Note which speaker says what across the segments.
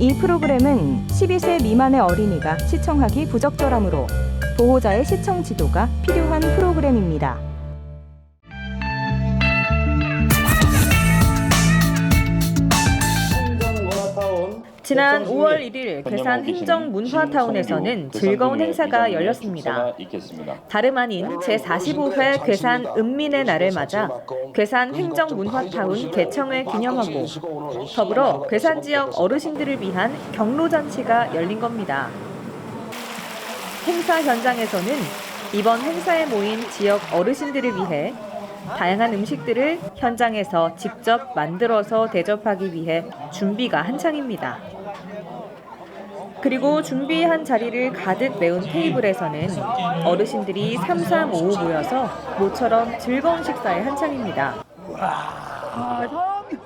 Speaker 1: 이 프로그램은 12세 미만의 어린이가 시청하기 부적절하므로 보호자의 시청 지도가 필요한 프로그램입니다. 지난 5월 1일 괴산 행정문화타운에서는 즐거운 행사가 열렸습니다. 다름 아닌 제45회 괴산 은민의 날을 맞아 괴산 행정문화타운 개청을 기념하고 더불어 괴산 지역 어르신들을 위한 경로잔치가 열린 겁니다. 행사 현장에서는 이번 행사에 모인 지역 어르신들을 위해 다양한 음식들을 현장에서 직접 만들어서 대접하기 위해 준비가 한창입니다. 그리고 준비한 자리를 가득 메운 테이블에서는 어르신들이 삼삼오오 모여서 모처럼 즐거운 식사에 한창입니다.
Speaker 2: 아, 사람이.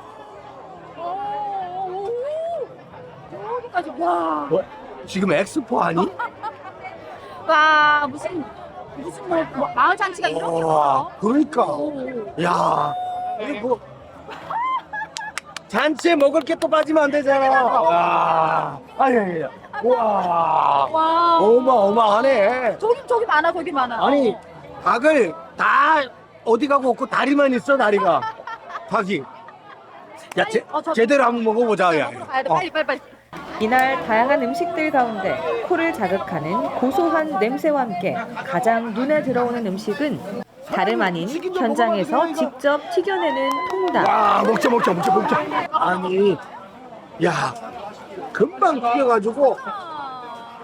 Speaker 2: 어, 오, 여기까지 와.
Speaker 3: 뭐, 지금 엑스포 아니?
Speaker 2: 와 무슨 무슨 뭐, 뭐 마을 잔치가 이렇게
Speaker 3: 와,
Speaker 2: 커?
Speaker 3: 그러니까.
Speaker 2: 오.
Speaker 3: 야, 이게 뭐 잔치에 먹을 게 또 빠지면 안 되잖아. 와, 아니, 아니, 아니. 와,
Speaker 2: 와.
Speaker 3: 어마어마하네.
Speaker 2: 저기 저기 많아 저기 많아.
Speaker 3: 아니, 닭을 다 어디 가고 없고 다리만 있어 다리가. 닭이. 야, 제,
Speaker 2: 어, 저-
Speaker 3: 제대로 한번 먹어보자. 야.
Speaker 2: 먹으러 가야 돼
Speaker 3: 어.
Speaker 2: 빨리 빨리 빨리.
Speaker 1: 이날 다양한 음식들 가운데 코를 자극하는 고소한 냄새와 함께 가장 눈에 들어오는 음식은 다름 아닌 현장에서 직접 튀겨내는 통닭.
Speaker 3: 와, 먹자, 먹자, 먹자, 먹자. 아니, 야, 금방 튀겨가지고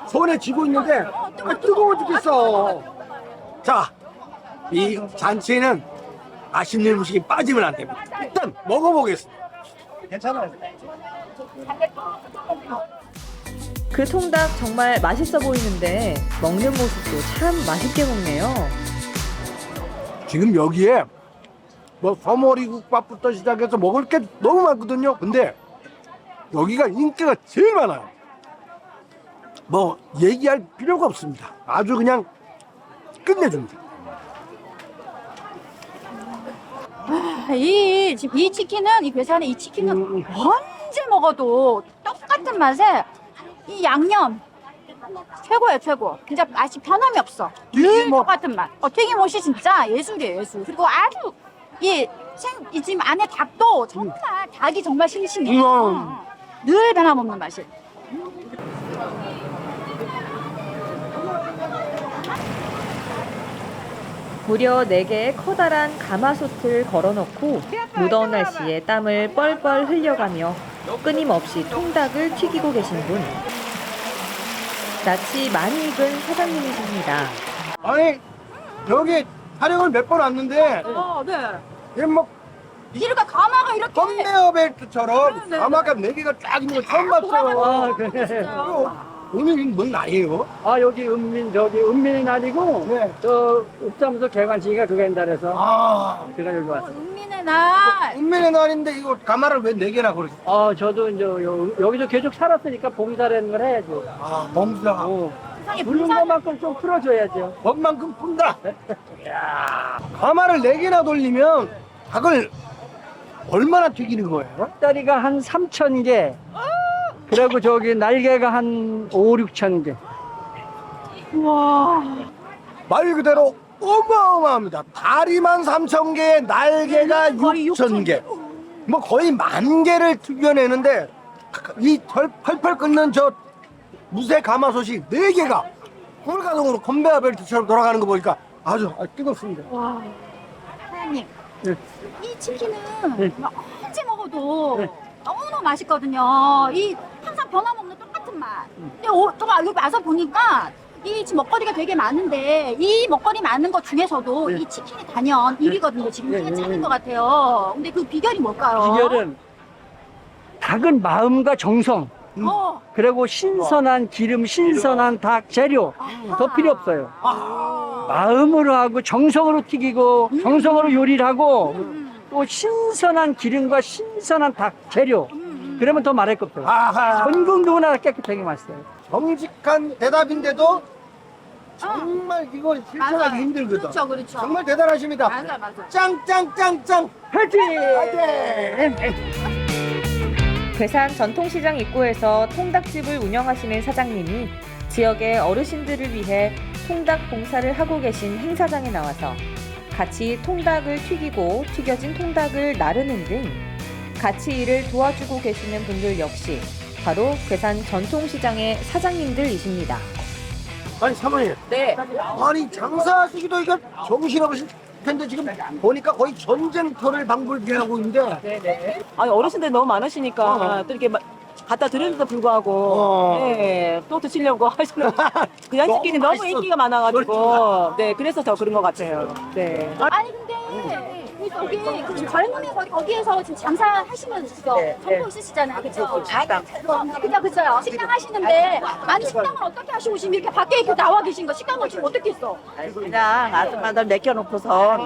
Speaker 3: 손에 쥐고 있는데 아, 뜨거워 죽겠어. 자, 이 잔치에는 맛있는 음식이 빠지면 안 됩니다. 일단 먹어보겠습니다. 괜찮아요.
Speaker 1: 그 통닭 정말 맛있어 보이는데 먹는 모습도 참 맛있게 먹네요.
Speaker 3: 지금 여기에 뭐 서머리 국밥부터 시작해서 먹을 게 너무 많거든요. 근데 여기가 인기가 제일 많아요. 뭐 얘기할 필요가 없습니다. 아주 그냥 끝내줍니다.
Speaker 2: 아, 이이 치킨은 이 괴산의 이 치킨은
Speaker 3: 음.
Speaker 2: 언제 먹어도 똑같은 맛에 이 양념 최고예요 최고. 진짜 맛이 변함이 없어. 늘
Speaker 3: 튀김옷.
Speaker 2: 똑같은 맛. 어, 튀김옷이 진짜 예술이에요 예술. 그리고 아주 이, 생, 이 지금 안에 닭도 정말 닭이 정말 싱싱해.
Speaker 3: 음.
Speaker 2: 어, 어. 늘 변함없는 맛이.
Speaker 1: 무려 4개의 커다란 가마솥을 걸어놓고 무더운 날씨에 땀을 뻘뻘 흘려가며 끊임없이 통닭을 튀기고 계신 분. 낯이 많이 익은 사장님이십니다.
Speaker 3: 아니 여기 촬영을 몇 번 왔는데
Speaker 2: 어, 네.
Speaker 3: 뭐
Speaker 2: 이렇게 가마가 이렇게
Speaker 3: 컨베어 벨트처럼
Speaker 2: 네, 네,
Speaker 3: 가마가 네 개가 쫙 있는 거 처음 봤어요.
Speaker 4: 아, 그래.
Speaker 2: 있어요.
Speaker 3: 오늘 뭔 날이에요?
Speaker 4: 아, 여기 은민, 저기 은민의 날이고,
Speaker 3: 네.
Speaker 4: 저, 읍사무소 개관식이가 그거 그래서,
Speaker 3: 아,
Speaker 4: 제가 여기 왔어요.
Speaker 2: 은민의 날.
Speaker 3: 운명의 날인데 이거 가마를 왜 네 개나 그러지?
Speaker 4: 아, 저도 이제 요, 여기서 계속 살았으니까 봉사라는 걸 해야지.
Speaker 3: 아, 범사.
Speaker 4: 어.
Speaker 2: 세상에
Speaker 4: 부른 것만큼 좀 풀어줘야죠.
Speaker 3: 법만큼 푼다. 이야, 가마를 네 개나 돌리면 닭을 얼마나 튀기는 거예요?
Speaker 4: 다리가 한 3천 개. 그리고 저기 날개가 한 5, 6천 개.
Speaker 2: 와.
Speaker 3: 말 그대로 어마어마합니다. 다리만 3천 개, 날개가
Speaker 2: 거의
Speaker 3: 6천 개. 뭐 거의 만 개를 튀겨내는데 이 펄- 펄펄 끓는 저 무쇠 가마솥이 네 개가 홀가동으로 컨베어 벨트처럼 돌아가는 거 보니까 아주 아, 뜨겁습니다.
Speaker 2: 와. 사장님.
Speaker 4: 네.
Speaker 2: 이 치킨은
Speaker 4: 네.
Speaker 2: 언제 먹어도
Speaker 4: 네.
Speaker 2: 너무너무 맛있거든요. 이 항상 변함없는 똑같은 맛. 근데 오, 또 여기 와서 보니까 이 지금 먹거리가 되게 많은데 이 먹거리 많은 것 중에서도
Speaker 4: 네.
Speaker 2: 이 치킨이 단연 1위거든요. 지금
Speaker 4: 네,
Speaker 2: 네,
Speaker 4: 네,
Speaker 2: 찾은
Speaker 4: 네.
Speaker 2: 것 같아요. 근데 그 비결이 뭘까요?
Speaker 4: 비결은 닭은 마음과 정성,
Speaker 2: 어.
Speaker 4: 그리고 신선한 기름, 신선한 닭 재료, 더 필요 없어요. 마음으로 하고 정성으로 튀기고 정성으로 요리를 하고
Speaker 2: 음,
Speaker 4: 또 신선한 기름과 신선한 닭 재료
Speaker 2: 음,
Speaker 4: 그러면 더 말할 거 없어요.
Speaker 3: 아하.
Speaker 4: 전국 누구나 깨끗하게 맛있어요.
Speaker 3: 정직한 대답인데도 정말 이거 실천하기
Speaker 2: 맞아요.
Speaker 3: 힘들거든.
Speaker 2: 그렇죠, 그렇죠.
Speaker 3: 정말 대단하십니다.
Speaker 2: 맞아, 맞아.
Speaker 3: 짱짱짱짱
Speaker 4: 화이팅!
Speaker 3: 화이팅!
Speaker 1: 괴산 전통시장 입구에서 통닭집을 운영하시는 사장님이 지역의 어르신들을 위해 통닭 봉사를 하고 계신 행사장에 나와서 같이 통닭을 튀기고 튀겨진 통닭을 나르는 등 같이 일을 도와주고 계시는 분들 역시 바로 괴산 전통시장의 사장님들이십니다.
Speaker 3: 아니 사모님.
Speaker 1: 네.
Speaker 3: 아니 장사하시기도 이거 정신없으실 텐데 지금 보니까 거의 전쟁터를 방불케 하고 있는데.
Speaker 5: 네네. 아니 어르신들이 너무 많으시니까
Speaker 3: 어.
Speaker 5: 또 이렇게 막 갖다 드리는데도 불구하고
Speaker 3: 어.
Speaker 5: 네, 또 드시려고 하시는 그 양식끼리
Speaker 3: 너무
Speaker 5: 너무
Speaker 3: 맛있어.
Speaker 5: 인기가 많아가지고 네 그래서 더 그런 것 같아요. 네.
Speaker 2: 아니 근데 거기 그 젊은이 거기 거기에서 지금 장사하시는 거
Speaker 5: 네,
Speaker 2: 정보
Speaker 5: 네.
Speaker 2: 있으시잖아요, 그렇죠?
Speaker 5: 식당.
Speaker 2: 그죠, 그죠. 식당 하시는데 아니 식당을 어떻게 하시고 지금 이렇게 밖에 이렇게 나와 계신 거 식당을 지금 어떻게 했어?
Speaker 6: 그냥 아줌마들 맡겨놓고서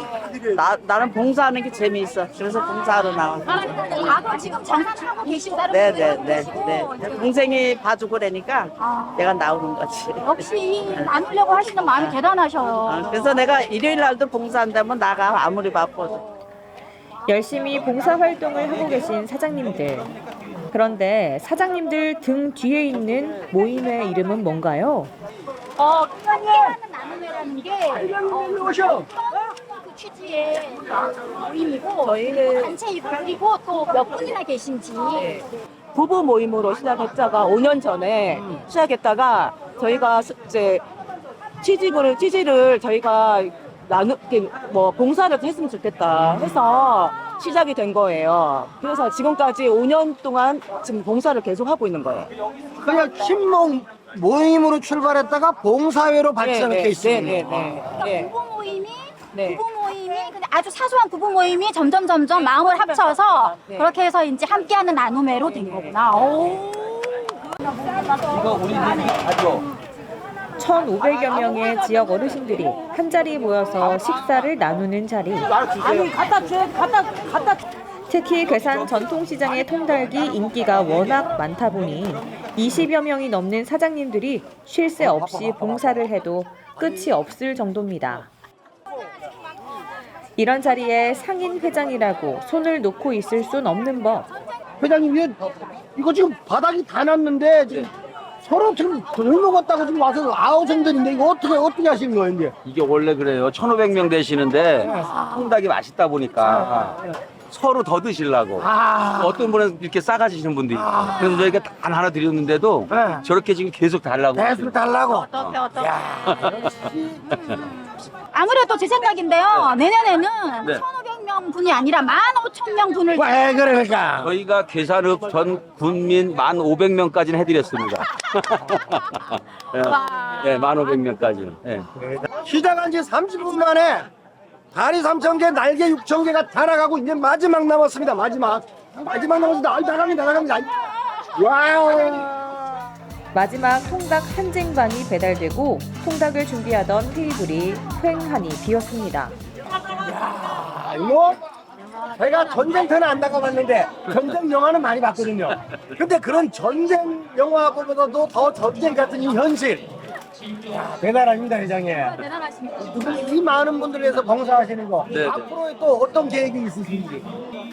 Speaker 6: 나, 나는 봉사하는 게 재미있어. 그래서 봉사하러 나와.
Speaker 2: 아, 근데 다들 지금 장사를 하고 계시고 다른
Speaker 6: 네네네.
Speaker 2: 분들도
Speaker 6: 네,
Speaker 2: 계시고
Speaker 6: 네. 동생이 봐주고 그러니까
Speaker 2: 아,
Speaker 6: 내가 나오는 거지.
Speaker 2: 역시 나누려고 하시는 마음이 대단하셔요.
Speaker 6: 아, 그래서 내가 일요일 날도 봉사한다면 나가 아무리 바빠도.
Speaker 1: 열심히 봉사 활동을 하고 계신 사장님들. 그런데 사장님들 등 뒤에 있는 모임의 이름은 뭔가요?
Speaker 2: 어, 함께하는 나눔회라는 게 어,
Speaker 3: 오셔.
Speaker 2: 그 취지의 모임이고
Speaker 5: 저희는
Speaker 2: 단체이고 그리고 또 몇 분이나 계신지
Speaker 5: 부부 모임으로 시작했다가 5년 전에 시작했다가 저희가 스- 이제 취직을 취지를 저희가 나누 이렇게 뭐 봉사를 했으면 좋겠다 해서 시작이 된 거예요. 그래서 지금까지 5년 동안 지금 봉사를 계속 하고 있는 거예요.
Speaker 3: 그냥 친목 모임으로 출발했다가 봉사회로 발전한 케이스입니다.
Speaker 5: 네, 네,
Speaker 2: 그러니까
Speaker 5: 네.
Speaker 2: 부부 모임이
Speaker 5: 네.
Speaker 2: 부부 모임이 근데 아주 사소한 부부 모임이 점점 점점 마음을 합쳐서
Speaker 5: 네.
Speaker 2: 그렇게 해서 이제 함께하는 나눔회로 된 거구나. 오.
Speaker 1: 1,500여 명의 지역 어르신들이 한자리 모여서 식사를 나누는 자리.
Speaker 5: 아니 갖다 줘 갖다 갖다
Speaker 1: 특히 괴산 전통시장의 통닭이 인기가 워낙 많다 보니 20여 명이 넘는 사장님들이 쉴 새 없이 봉사를 해도 끝이 없을 정도입니다. 이런 자리에 상인 회장이라고 손을 놓고 있을 순 없는 법.
Speaker 3: 회장님 이거, 이거 지금 바닥이 다 났는데 지금 서로 지금 덜 먹었다고 지금 와서 아우성들인데 이거 어떻게 어떻게 하시는 거예요 이제?
Speaker 7: 이게 원래 그래요. 1,500명 되시는데 통닭이 맛있다 보니까 서로 더 드시려고.
Speaker 3: 아,
Speaker 7: 어떤 분은 이렇게 싸가시는 분도 있고. 그래서 저희가 단 하나 드렸는데도
Speaker 3: 네.
Speaker 7: 저렇게 지금 계속 달라고.
Speaker 3: 대수 달라고.
Speaker 2: 어떻게 어떻게. 아무래도 제 생각인데요. 내년에는
Speaker 7: 네.
Speaker 2: 1,500 명 분이 아니라 15,000명 분을
Speaker 3: 왜 그러니까?
Speaker 7: 저희가 계산읍 전 군민 1,500명까지는 해드렸습니다.
Speaker 2: 와.
Speaker 7: 네, 1,500명까지는. 네.
Speaker 3: 시작한 지 30분 만에 다리 3,000개, 날개 6,000개가 달아가고 이제 마지막 남았습니다. 마지막. 마지막 남았습니다. 아, 나갑니다. 나갑니다. 와우.
Speaker 1: 마지막 통닭 한 쟁반이 배달되고 통닭을 준비하던 테이블이 휑하니 비었습니다.
Speaker 3: 아, 이거 제가 전쟁터는 안 나가봤는데 전쟁 영화는 많이 봤거든요. 근데 그런 전쟁 영화보다도 더 전쟁 같은 이 현실. 야, 대단합니다, 회장님.
Speaker 2: 대단하십니다.
Speaker 3: 이 많은 분들 위해서 봉사하시는 거.
Speaker 7: 네, 네.
Speaker 3: 앞으로 또 어떤 계획이 있으신지.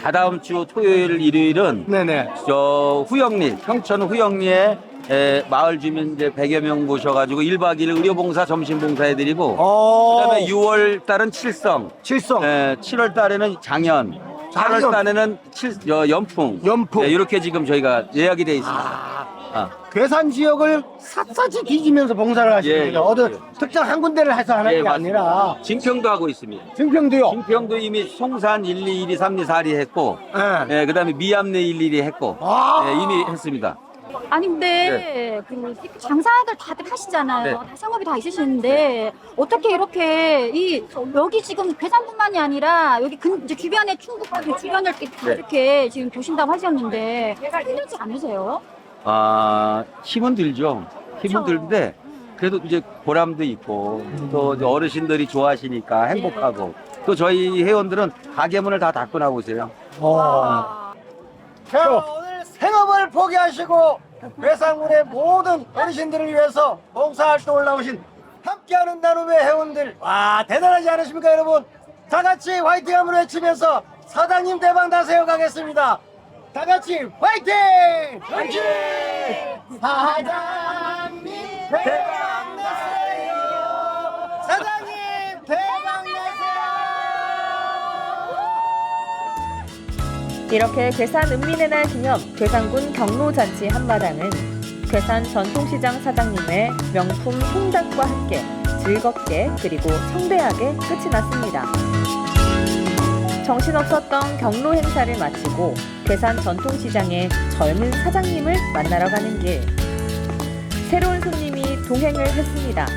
Speaker 7: 다다음 주 토요일, 일요일은
Speaker 3: 네네.
Speaker 7: 저 후영리, 평천 후영리에 에, 마을 주민 이제 100여 명 모셔가지고 1박 2일 의료봉사 점심봉사 해드리고
Speaker 3: 어.
Speaker 7: 그다음에 6월 달은 칠성,
Speaker 3: 칠성.
Speaker 7: 에, 7월 달에는 장현, 8월
Speaker 3: 장현.
Speaker 7: 달에는 칠, 여, 연풍,
Speaker 3: 연풍.
Speaker 7: 네, 이렇게 지금 저희가 예약이 돼 있습니다. 아,
Speaker 3: 괴산 지역을 샅샅이 뒤지면서 봉사를 하시는
Speaker 7: 예,
Speaker 3: 거죠.
Speaker 7: 예,
Speaker 3: 어떤
Speaker 7: 예.
Speaker 3: 특정 한 군데를 해서 하는
Speaker 7: 예,
Speaker 3: 게
Speaker 7: 맞습니다.
Speaker 3: 아니라
Speaker 7: 진평도 하고 있습니다.
Speaker 3: 증평도요.
Speaker 7: 진평도 이미 송산 1, 2, 1, 2, 3, 2, 4, 2 했고,
Speaker 3: 예.
Speaker 7: 예, 그다음에 미암내 1, 2, 2 했고,
Speaker 3: 아.
Speaker 7: 예, 이미 했습니다.
Speaker 2: 아니 근데 그 장사들 다들 하시잖아요.
Speaker 7: 네.
Speaker 2: 다 상업이 다 있으시는데 어떻게 이렇게 이 여기 지금 괴산뿐만이 아니라 여기 근 이제 주변에 충북 그 주변을 이렇게,
Speaker 7: 네.
Speaker 2: 이렇게 지금 보신다고 하셨는데 힘들지 않으세요?
Speaker 7: 아, 힘은 들죠. 힘은
Speaker 2: 그쵸.
Speaker 7: 들는데, 그래도 이제 보람도 있고, 또 이제 어르신들이 좋아하시니까 행복하고, 또 저희 회원들은 가게 문을 다 닫고 나오고 있어요.
Speaker 3: 어. 자, 오늘 생업을 포기하시고 괴산군의 모든 어르신들을 위해서 봉사활동을 나오신 함께하는 나눔의 회원들 와 대단하지 않으십니까 여러분 다 같이 화이팅 한번 외치면서 사장님 대박 나세요 가겠습니다 다 같이 화이팅! 화이팅! 사장님 대박
Speaker 1: 이렇게 괴산 은민의 날 기념 괴산군 경로잔치 한마당은 괴산 전통시장 사장님의 명품 통닭과 함께 즐겁게 그리고 성대하게 끝이 났습니다. 정신없었던 경로 행사를 마치고 괴산 전통시장의 젊은 사장님을 만나러 가는 길. 새로운 손님이 동행을 했습니다.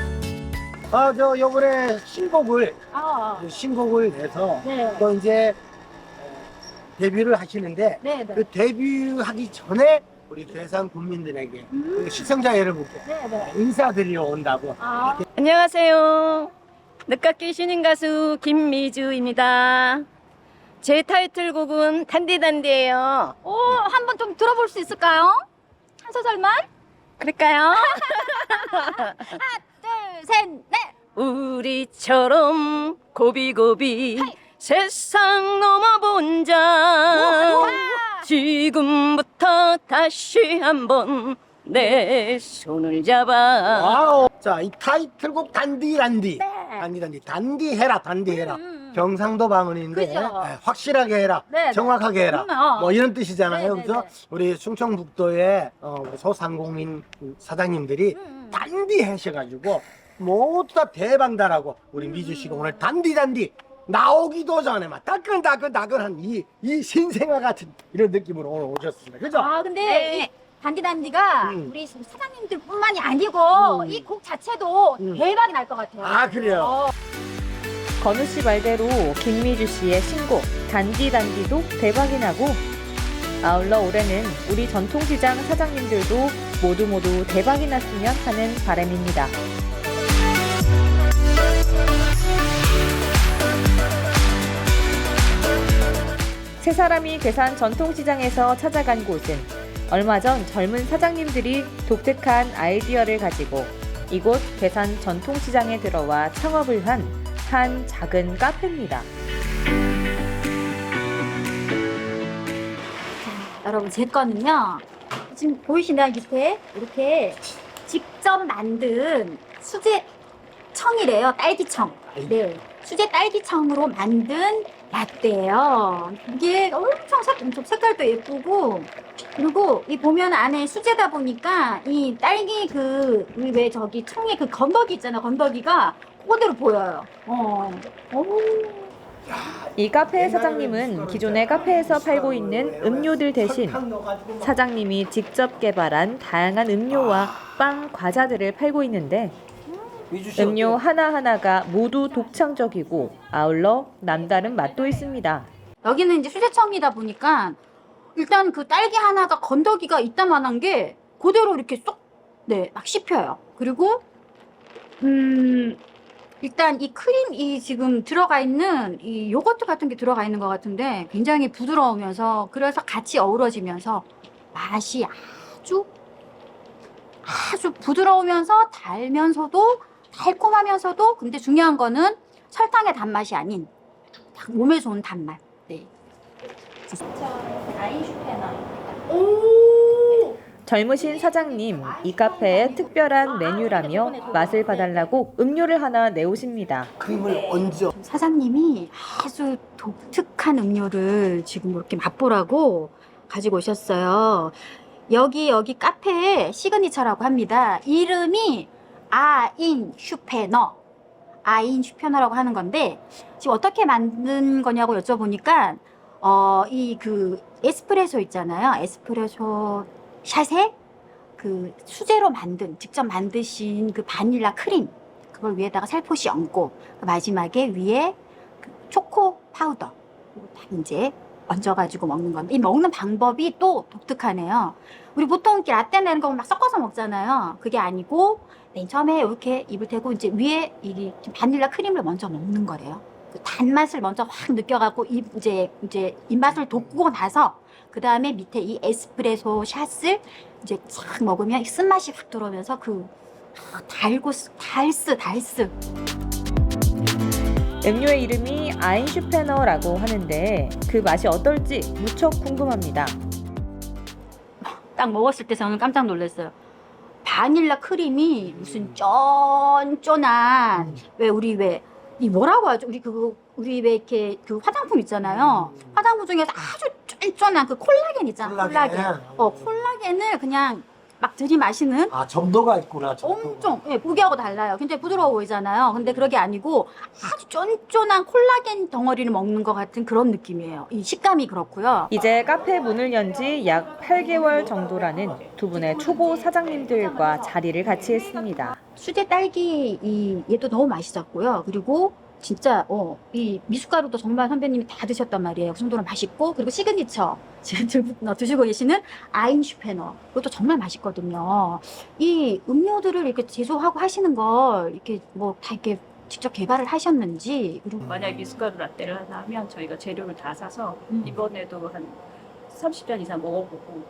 Speaker 3: 아, 저 요번에 신곡을
Speaker 2: 아,
Speaker 3: 신곡을 내서
Speaker 2: 네.
Speaker 3: 또 이제 데뷔를 하시는데
Speaker 2: 네, 네.
Speaker 3: 그 데뷔하기 전에 우리 괴산 국민들에게 그 시청자 여러분께
Speaker 2: 네, 네.
Speaker 3: 인사드리러 온다고
Speaker 2: 아,
Speaker 8: 안녕하세요. 늦깎이 신인 가수 김미주입니다. 제 타이틀곡은 단디단디예요.
Speaker 2: 오, 한번 좀 들어볼 수 있을까요? 한 소절만?
Speaker 8: 그럴까요?
Speaker 2: 둘, 셋, 넷.
Speaker 8: 우리처럼 고비고비
Speaker 2: 하이.
Speaker 8: 세상 넘어본 자 지금부터 다시 한번 내 손을 잡아
Speaker 3: 와우 자 이 타이틀곡 단디 단디
Speaker 2: 네.
Speaker 3: 단디 단디 단디 해라 단디 해라
Speaker 2: 음, 음.
Speaker 3: 경상도 방언인데
Speaker 2: 그죠.
Speaker 3: 예, 확실하게 해라
Speaker 2: 네, 네.
Speaker 3: 정확하게 해라
Speaker 2: 음, 어.
Speaker 3: 뭐 이런 뜻이잖아요
Speaker 2: 네, 네,
Speaker 3: 그래서
Speaker 2: 네.
Speaker 3: 우리 충청북도의 어, 소상공인 사장님들이
Speaker 2: 음, 음.
Speaker 3: 단디 하셔 가지고 모두 다 대방다라고 우리 미주 씨가 오늘 단디 단디 나오기도 전에 막 따끈따끈따끈한 이, 이 신생아 같은 이런 느낌으로 오늘 오셨습니다 그죠?
Speaker 2: 아, 근데
Speaker 8: 네.
Speaker 2: 이 단디단디가
Speaker 3: 음.
Speaker 2: 우리 사장님들뿐만이 아니고
Speaker 3: 음.
Speaker 2: 이 곡 자체도
Speaker 3: 음.
Speaker 2: 대박이 날 것 같아요.
Speaker 3: 아 그래요
Speaker 2: 어,
Speaker 1: 건우 씨 말대로 김미주 씨의 신곡 단디 단디도 대박이 나고 아울러 올해는 우리 전통시장 사장님들도 모두 모두 대박이 났으면 하는 바람입니다. 세 사람이 괴산 전통시장에서 찾아간 곳은 얼마 전 젊은 사장님들이 독특한 아이디어를 가지고 이곳 괴산 전통시장에 들어와 창업을 한한 작은 카페입니다.
Speaker 2: 여러분 제 거는요. 지금 보이시나요 밑에 이렇게 직접 만든 수제 청이래요. 딸기청. 네. 수제 딸기청으로 만든 라떼예요. 이게 엄청 색, 엄청 색깔도 예쁘고 그리고 이 보면 안에 수제다 보니까 이 딸기 그왜 저기 청에 그 건더기 있잖아요. 건더기가 그대로 보여요. 어. 오.
Speaker 1: 이 카페의 사장님은 기존의 카페에서 팔고 있는 음료들 대신 사장님이 직접 개발한 다양한 음료와 빵, 과자들을 팔고 있는데 음료 하나하나가 모두 독창적이고 아울러 남다른 맛도 있습니다.
Speaker 2: 여기는 이제 수제청이다 보니까 일단 그 딸기 하나가 건더기가 있다만한 게 그대로 이렇게 쏙, 네, 막 씹혀요. 그리고, 음, 일단 이 크림 이 지금 들어가 있는 이 요거트 같은 게 들어가 있는 것 같은데 굉장히 부드러우면서 그래서 같이 어우러지면서 맛이 아주 아주 부드러우면서 달면서도 달콤하면서도 근데 중요한 거는 설탕의 단맛이 아닌 딱 몸에 좋은 단맛. 네.
Speaker 1: 젊으신 사장님, 이 카페의 특별한 메뉴라며 맛을 봐달라고 음료를 하나 내오십니다.
Speaker 3: 크림을 얹어
Speaker 2: 사장님이 아주 독특한 음료를 지금 이렇게 맛보라고 가지고 오셨어요. 여기 여기 카페의 시그니처라고 합니다. 이름이 아인 슈페너. 아인 슈페너라고 하는 건데 지금 어떻게 만든 거냐고 여쭤보니까 어 이 그 에스프레소 있잖아요. 에스프레소 샷에 그 수제로 만든 직접 만드신 그 바닐라 크림 그걸 위에다가 살포시 얹고 그 마지막에 위에 그 초코 파우더 딱 이제 얹어가지고 먹는 건데 이 먹는 방법이 또 독특하네요. 우리 보통 이렇게 라떼 내는 거 막 섞어서 먹잖아요. 그게 아니고 맨 처음에 이렇게 입을 대고 이제 위에 이 바닐라 크림을 먼저 먹는 거래요. 그 단맛을 먼저 확 느껴갖고 입 이제 이제 입맛을 돋고 나서 그 다음에 밑에 이 에스프레소 샷을 이제 싹 먹으면 이 쓴맛이 확 들어오면서 그 아, 달고 쓰- 달스 달스
Speaker 1: 음료의 이름이 아인슈페너라고 하는데 그 맛이 어떨지 무척 궁금합니다.
Speaker 2: 딱 먹었을 때 저는 깜짝 놀랐어요. 바닐라 크림이 무슨 쫀쫀한 왜 우리 왜 이 뭐라고 하죠? 우리 그 우리 왜 이렇게 그 화장품 있잖아요. 화장품 중에서 아주 쫀쫀한 그 콜라겐 있잖아. 콜라겐. 어 콜라겐을 그냥 막 들이마시는
Speaker 3: 아 점도가 있구나. 점도가.
Speaker 2: 엄청 예, 보기하고 달라요. 굉장히 부드러워 보이잖아요. 근데 그게 아니고 아주 쫀쫀한 콜라겐 덩어리를 먹는 것 같은 그런 느낌이에요. 이 식감이 그렇고요.
Speaker 1: 이제 카페 문을 연 지 약 8개월 정도라는 두 분의 초보 사장님들과 자리를 같이 했습니다.
Speaker 2: 수제 딸기 이 얘도 너무 맛있었고요. 그리고 진짜 어, 이 미숫가루도 정말 선배님이 다 드셨단 말이에요. 그 정도로 맛있고 그리고 시그니처 지금 들- 드시고 계시는 아인슈페너 그것도 정말 맛있거든요. 이 음료들을 이렇게 제조하고 하시는 걸 이렇게 뭐 다 이렇게 직접 개발을 하셨는지 그리고
Speaker 8: 만약에 미숫가루 라떼를 하나 하면 저희가 재료를 다 사서
Speaker 2: 음.
Speaker 8: 이번에도 한 30잔 이상 먹어보고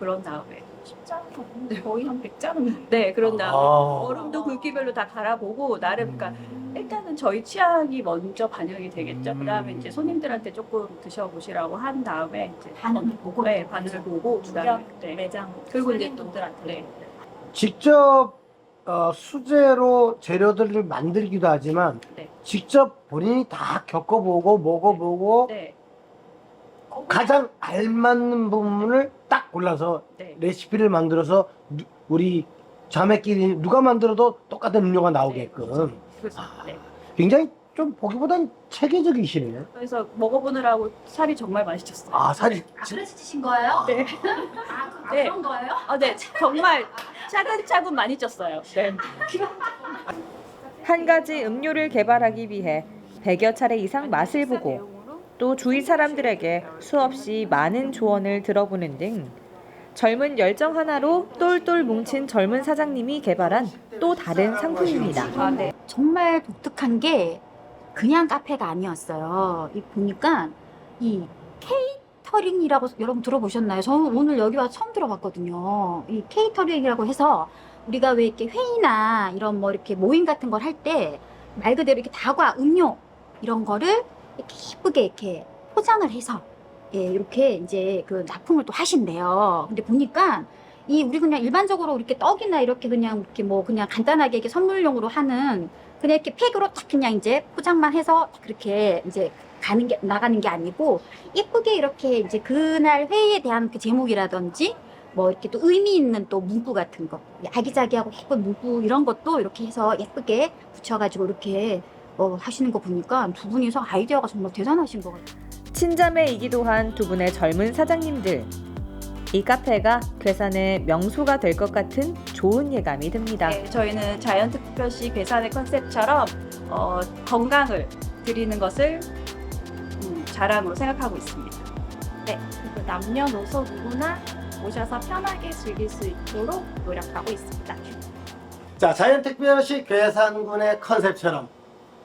Speaker 8: 그런 다음에 10잔? 거의 한 100잔은 네 그런 다음에
Speaker 3: 아.
Speaker 8: 얼음도 굵기별로 다 갈아보고 나름 그러니까 일단은 저희 취향이 먼저 반영이 되겠죠. 그 다음에 이제 손님들한테 조금 드셔보시라고 한 다음에 이제
Speaker 2: 반응을 보고
Speaker 8: 네, 반응을 보고 그다음에 네, 매장 그리고 이제 또 네.
Speaker 3: 직접 어, 수제로 재료들을 만들기도 하지만
Speaker 8: 네.
Speaker 3: 직접 본인이 다 겪어보고 먹어보고
Speaker 8: 네,
Speaker 3: 가장 알맞는 부분을 딱 골라서
Speaker 8: 네.
Speaker 3: 레시피를 만들어서 누- 우리 자매끼리 누가 만들어도 똑같은 음료가 나오게끔
Speaker 8: 그래서 네.
Speaker 3: 굉장히 좀 보기보단 체계적이시네요.
Speaker 8: 그래서 먹어보느라고 살이 정말 많이 쪘어요.
Speaker 3: 아 살이
Speaker 2: 아, 그래서 드신 거예요?
Speaker 8: 네.
Speaker 2: 아, 그-
Speaker 8: 네.
Speaker 2: 그런 거예요?
Speaker 8: 아, 네, 정말 차근차근 많이 쪘어요. 네.
Speaker 1: 한 가지 음료를 개발하기 위해 100여 차례 이상 맛을 보고 또 주위 사람들에게 수없이 많은 조언을 들어보는 등 젊은 열정 하나로 똘똘 뭉친 젊은 사장님이 개발한 또 다른 상품입니다.
Speaker 8: 아, 네.
Speaker 2: 정말 독특한 게 그냥 카페가 아니었어요. 이 보니까 이 케이터링이라고 여러분 들어보셨나요? 저는 오늘 여기 와서 처음 들어봤거든요. 이 케이터링이라고 해서 우리가 왜 이렇게 회의나 이런 뭐 이렇게 모임 같은 걸 할 때 말 그대로 이렇게 다과, 음료 이런 거를 이렇게 예쁘게 이렇게 포장을 해서 예, 이렇게 이제 그 납품을 또 하신대요. 근데 보니까 이 우리 그냥 일반적으로 이렇게 떡이나 이렇게 그냥 이렇게 뭐 그냥 간단하게 이렇게 선물용으로 하는 그냥 이렇게 팩으로 딱 그냥 이제 포장만 해서 그렇게 이제 가는 게 나가는 게 아니고 예쁘게 이렇게 이제 그날 회의에 대한 그 제목이라든지 뭐 이렇게 또 의미 있는 또 문구 같은 거 아기자기하고 예쁜 문구 이런 것도 이렇게 해서 예쁘게 붙여가지고 이렇게 어, 하시는 거 보니까 두 분이서 아이디어가 정말 대단하신 것 같아요.
Speaker 1: 친자매이기도 한 두 분의 젊은 사장님들. 이 카페가 괴산의 명소가 될 것 같은 좋은 예감이 듭니다.
Speaker 8: 네, 저희는 자연특별시 괴산의 컨셉처럼 어, 건강을 드리는 것을 음, 자랑으로 생각하고 있습니다. 네, 그리고 남녀노소 누구나 오셔서 편하게 즐길 수 있도록 노력하고 있습니다.
Speaker 3: 자 자연특별시 괴산군의 컨셉처럼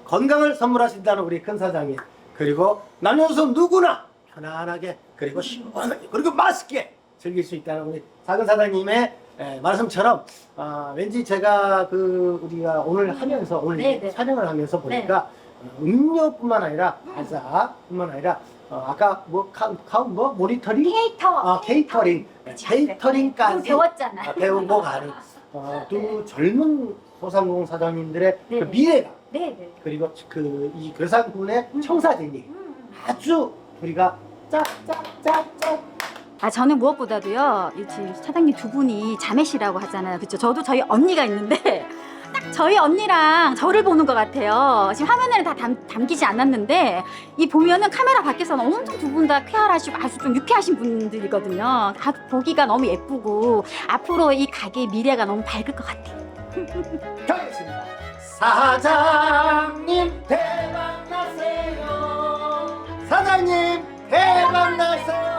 Speaker 3: 건강을 선물하신다는 우리 큰 사장님 그리고 남녀노소 누구나 편안하게 그리고 시원하게 그리고 맛있게 즐길 수 있다는 우리 작은 사장님의 에, 말씀처럼 아, 왠지 제가 그 우리가 오늘 하면서 오늘
Speaker 2: 네, 네.
Speaker 3: 촬영을 하면서 보니까 어, 음료뿐만 아니라 과자뿐만 아니라 어, 아까 뭐 카, 카, 뭐? 모니터링?
Speaker 2: 케이터.
Speaker 3: 아 케이터링. 네,
Speaker 2: 그거
Speaker 3: 케이터링까지
Speaker 2: 배웠잖아.
Speaker 3: 아, 배우고 가는 어, 두 젊은 소상공 사장님들의 그
Speaker 2: 네.
Speaker 3: 미래가
Speaker 2: 네, 네.
Speaker 3: 그리고 그 이 괴산군의 청사진이
Speaker 2: 음.
Speaker 3: 아주 우리가 짝짝짝짝.
Speaker 2: 아 저는 무엇보다도요 이 지금 사장님 두 분이 자매시라고 하잖아요. 그렇죠 저도 저희 언니가 있는데 딱 저희 언니랑 저를 보는 것 같아요. 지금 화면에는 다 담, 담기지 않았는데 이 보면은 카메라 밖에서는 엄청 두 분 다 쾌활하시고 아주 좀 유쾌하신 분들이거든요. 다 보기가 너무 예쁘고 앞으로 이 가게의 미래가 너무 밝을 것 같아요.
Speaker 3: 가겠습니다 사장님 대박 나세요. 사장님 대박 나세요